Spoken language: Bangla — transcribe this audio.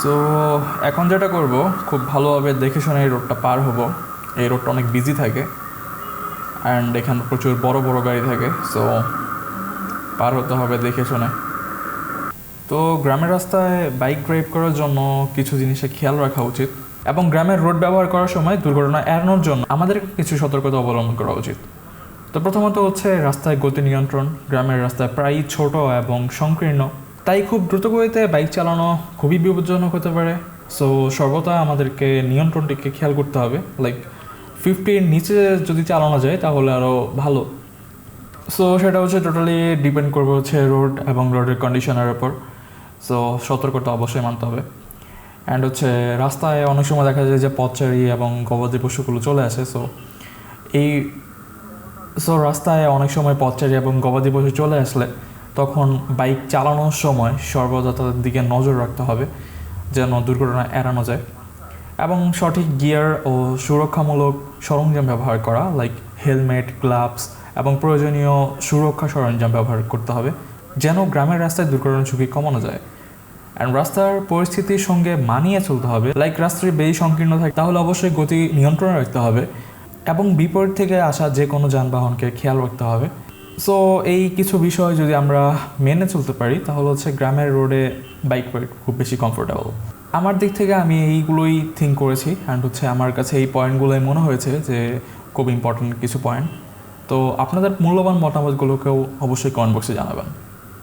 সো এখন যেটা করব, খুব ভালোভাবে দেখে শুনে এই রোডটা পার হব। এই রোডটা অনেক বিজি থাকে অ্যান্ড এখানে প্রচুর বড় বড় গাড়ি থাকে। সো পার হতে হবে দেখে শুনে। তো গ্রামের রাস্তায় বাইক ড্রাইভ করার জন্য কিছু জিনিসে খেয়াল রাখা উচিত এবং গ্রামের রোড ব্যবহার করার সময় দুর্ঘটনা এড়ানোর জন্য আমাদের কিছু সতর্কতা অবলম্বন করা উচিত। তো প্রথমত হচ্ছে রাস্তায় গতি নিয়ন্ত্রণ। গ্রামের রাস্তায় প্রায়ই ছোট এবং সংকীর্ণ। তাই খুব দ্রুত গতিতে বাইক চালানো খুবই বিপজ্জনক হতে পারে। সো সর্বদা আমাদেরকে নিয়ন্ত্রণটিকে খেয়াল করতে হবে। লাইক ফিফটির নিচে যদি চালানো যায়, তাহলে আরও ভালো। সো সেটা হচ্ছে টোটালি ডিপেন্ড করবে হচ্ছে রোড এবং রোডের কন্ডিশনের উপর। সো সতর্কতা অবশ্যই মানতে হবে। অ্যান্ড হচ্ছে রাস্তায় অনেক সময় দেখা যায় যে পথচারী এবং গবাদি পশুগুলো চলে আসে। সো এই সো রাস্তায় অনেক সময় পথচারী এবং গবাদি পশু চলে আসলে তখন বাইক চালানোর সময় সর্বদা তাদের দিকে নজর রাখতে হবে, যেন দুর্ঘটনা এড়ানো যায়। এবং সঠিক গিয়ার ও সুরক্ষামূলক সরঞ্জাম ব্যবহার করা লাইক হেলমেট, গ্লাভস এবং প্রয়োজনীয় সুরক্ষা সরঞ্জাম ব্যবহার করতে হবে, যেন গ্রামের রাস্তায় দুর্ঘটনার ঝুঁকি কমানো যায়। অ্যান্ড রাস্তার পরিস্থিতির সঙ্গে মানিয়ে চলতে হবে লাইক রাস্তায় বেশি সংকীর্ণ থাকে, তাহলে অবশ্যই গতি নিয়ন্ত্রণে রাখতে হবে এবং বিপরীত থেকে আসা যে কোনো যানবাহনকে খেয়াল রাখতে হবে। সো এই কিছু বিষয় যদি আমরা মেনে চলতে পারি, তাহলে হচ্ছে গ্রামের রোডে বাইক রাইড খুব বেশি কমফোর্টেবল আমার দিক থেকে আমি এইগুলোই থিঙ্ক করেছি অ্যান্ড হচ্ছে আমার কাছে এই পয়েন্টগুলোই মনে হয়েছে যে খুব ইম্পর্টেন্ট কিছু পয়েন্ট তো আপনাদের মূল্যবান মতামতগুলোকেও অবশ্যই কমেন্ট বক্সে জানাবেন।